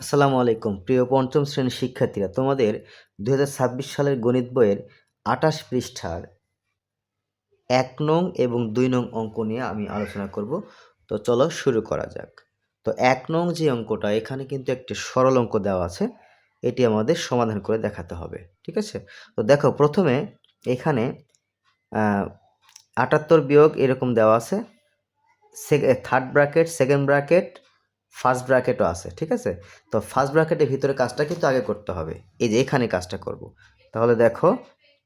আসসালামু আলাইকুম। প্রিয় পঞ্চম শ্রেণির শিক্ষার্থীরা, তোমাদের দু হাজার ছাব্বিশ সালের গণিত বইয়ের আঠাশ পৃষ্ঠার এক নং এবং দুই নং অঙ্ক নিয়ে আমি আলোচনা করব। তো চলো শুরু করা যাক। তো এক নং যে অঙ্কটা, এখানে কিন্তু একটি সরল অঙ্ক দেওয়া আছে। এটি আমাদের সমাধান করে দেখাতে হবে, ঠিক আছে? তো দেখো, প্রথমে এখানে আটাত্তর বিয়োগ এরকম দেওয়া আছে। Third bracket second bracket first ব্র্যাকেটও আছে, ঠিক আছে? তো ফার্স্ট ব্র্যাকেটের ভিতরে কাজটা কিন্তু আগে করতে হবে। এই যে এখানে কাজটা করব। তাহলে দেখো,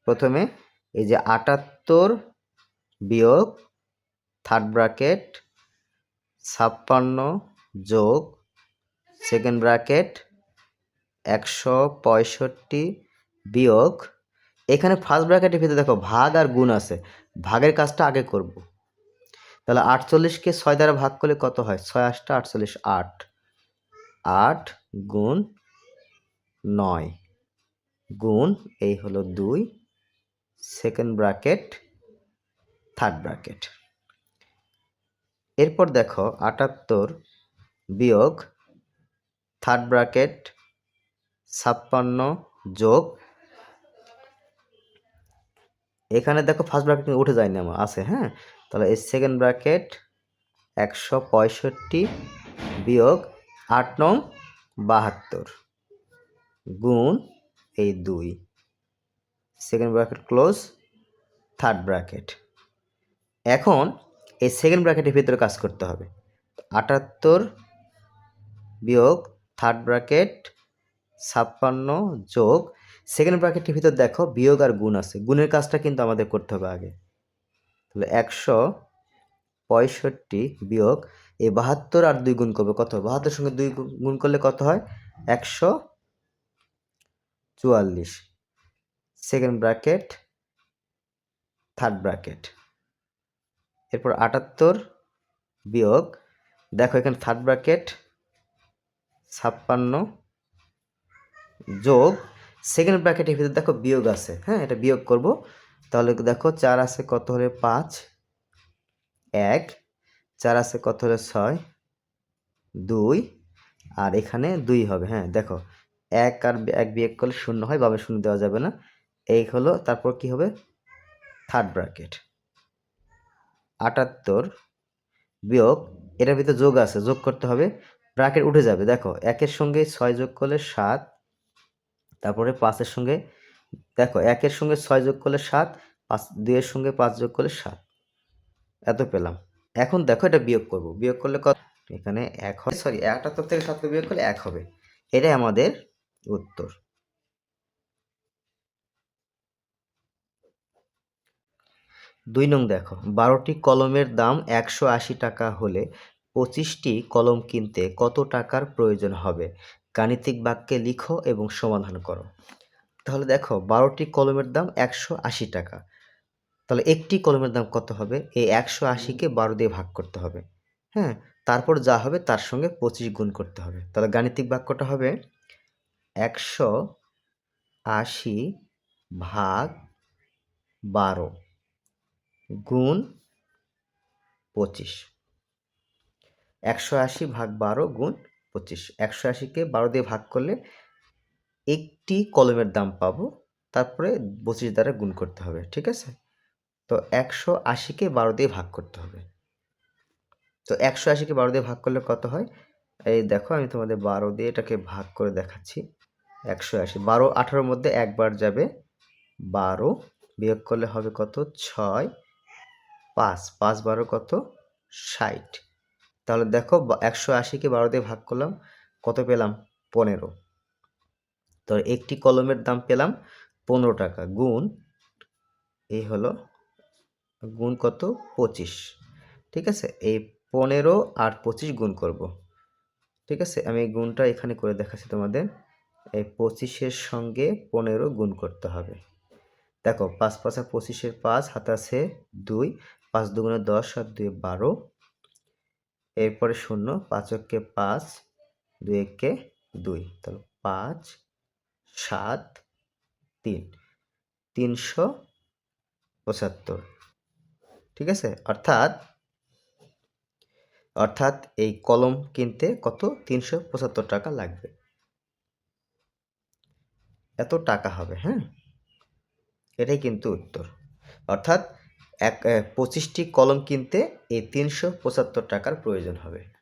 প্রথমে এই যে আটাত্তর বিয়োগ থার্ড ব্র্যাকেট ছাপ্পান্ন যোগ সেকেন্ড ব্র্যাকেট একশো পঁয়ষট্টি বিয়োগ। এখানে ফার্স্ট ব্র্যাকেটের ভিতরে দেখো ভাগ আর গুণ আছে। ভাগের কাজটা আগে করব। তাহলে আটচল্লিশকে ছয় দ্বারা ভাগ করলে কত হয়? ছয় আটটা আটচল্লিশ আট। আট গুণ নয়। গুণ এই হলো দুই। Second bracket, third bracket. এরপর দেখো আটাত্তর বিয়োগ থার্ড ব্র্যাকেট ছাপ্পান্ন যোগ। এখানে দেখো ফার্স্ট ব্র্যাকেট উঠে যায়নি আমার, আছে হ্যাঁ? তাহলে এই সেকেন্ড ব্র্যাকেট একশো পঁয়ষট্টি বিয়োগ আট নং বাহাত্তর গুণ এই দুই। Second bracket close third bracket এখন এই সেকেন্ড ব্র্যাকেটের ভিতরে কাজ করতে হবে। আটাত্তর বিয়োগ থার্ড ব্র্যাকেট ছাপ্পান্ন যোগ। সেকেন্ড ব্র্যাকেটের ভিতর দেখো বিয়োগ আর গুণ আছে। গুণের কাজটা কিন্তু আমাদের করতে হবে আগে। তাহলে একশো পঁয়ষট্টি বিয়োগ এই বাহাত্তর আর দুই গুণ করবে কত বাহাত্তর সঙ্গে দুই গুণ করলে কত হয়? একশো চুয়াল্লিশ। সেকেন্ড ব্র্যাকেট থার্ড ব্র্যাকেট এরপর আটাত্তর বিয়োগ, দেখো এখানে থার্ড ব্র্যাকেট ছাপ্পান্ন যোগ। সেকেন্ড ব্র্যাকেটের ভিতরে দেখো বিয়োগ আছে হ্যাঁ? এটা বিয়োগ করব। তাহলে দেখো চার আছে কত হলে পাঁচ? এক। চার আছে কত হলে ছয়? দুই। আর এখানে দুই হবে হ্যাঁ দেখো। এক আর এক বিয়োগ করলে শূন্য হয় বামে শূন্য দেওয়া যাবে না। এই হলো, তারপর কি হবে? থার্ড ব্র্যাকেট আটাত্তর বিয়োগ, এটার ভিতরে যোগ আছে, যোগ করতে হবে। ব্র্যাকেট উঠে যাবে, দেখো, একের সঙ্গে ছয় যোগ করলে সাত, তারপরে পাঁচের সঙ্গে দেখো একের সঙ্গে ছয় যোগ করলে সাত, পাঁচ, দুইয়ের সঙ্গে পাঁচ যোগ করলে সাত। এত পেলাম। এখন দেখো এটা বিয়োগ করব। বিয়োগ করলে কত? এখানে এক হয় সরি আটাত্তর থেকে সাতকে বিয়োগ করলে এক হবে। এটাই আমাদের উত্তর। দুই নং দেখো, বারোটি কলমের দাম একশো আশি টাকা হলে পঁচিশটি কলম কিনতে কত টাকার প্রয়োজন হবে? গাণিতিক বাক্যে লিখো এবং সমাধান করো। তাহলে দেখো বারোটি কলমের দাম একশো আশি টাকা। তাহলে একটি কলমের দাম কত হবে? এই একশো আশিকে বারো দিয়ে ভাগ করতে হবে। হ্যাঁ তারপর যা হবে তার সঙ্গে পঁচিশ গুণ করতে হবে। তাহলে গাণিতিক বাক্যটা হবে একশো আশি ভাগ বারো গুণ পঁচিশ। একশো আশি ভাগ বারো গুণ পঁচিশ। একশো আশিকে বারো দিয়ে ভাগ করলে একটি কলমের দাম পাবো, তারপরে পঁচিশ দ্বারা গুণ করতে হবে, ঠিক আছে? তো একশো আশিকে বারো দিয়ে ভাগ করতে হবে। তো একশো আশিকে বারো দিয়ে ভাগ করলে কত হয়? এই দেখো, আমি তোমাদের বারো দিয়ে এটাকে ভাগ করে দেখাচ্ছি। একশো আশি, বারো আঠারোর মধ্যে একবার যাবে, বারো বিয়োগ করলে হবে কত? ছয়, পাঁচ পাঁচ বারো কত? ষাট। তাহলে দেখো একশো আশিকে বারো দিয়ে ভাগ করলাম, কত পেলাম? পনেরো। তো একটি কলমের দাম পেলাম পনেরো টাকা। গুণ এই হলো গুণ কত? পঁচিশ। ঠিক আছে? এই পনেরো আর পঁচিশ গুণ করব। ঠিক আছে? আমি গুণটা এখানে করে দেখাচ্ছি তোমাদের। এই পঁচিশের সঙ্গে পনেরো গুণ করতে হবে। দেখো, পাঁচ পাঁচা পঁচিশের পাঁচ হাত আছে দুই, পাঁচ দুগুণে দশ আর দুই বারো। এরপরে শূন্য, পাঁচ একে পাঁচ, দুই একে দুই। তাহলে পাঁচ সাত, তিন। তিনশো পঁচাত্তর। ঠিক আছে? অর্থাৎ অর্থাৎ এই কলম কিনতে কত? তিনশো পঁচাত্তর টাকা লাগবে। এত টাকা হবে হ্যাঁ? এটাই কিন্তু উত্তর। অর্থাৎ, এক পঁচিশটি কলম কিনতে এই তিনশো পঁচাত্তর টাকার প্রয়োজন হবে।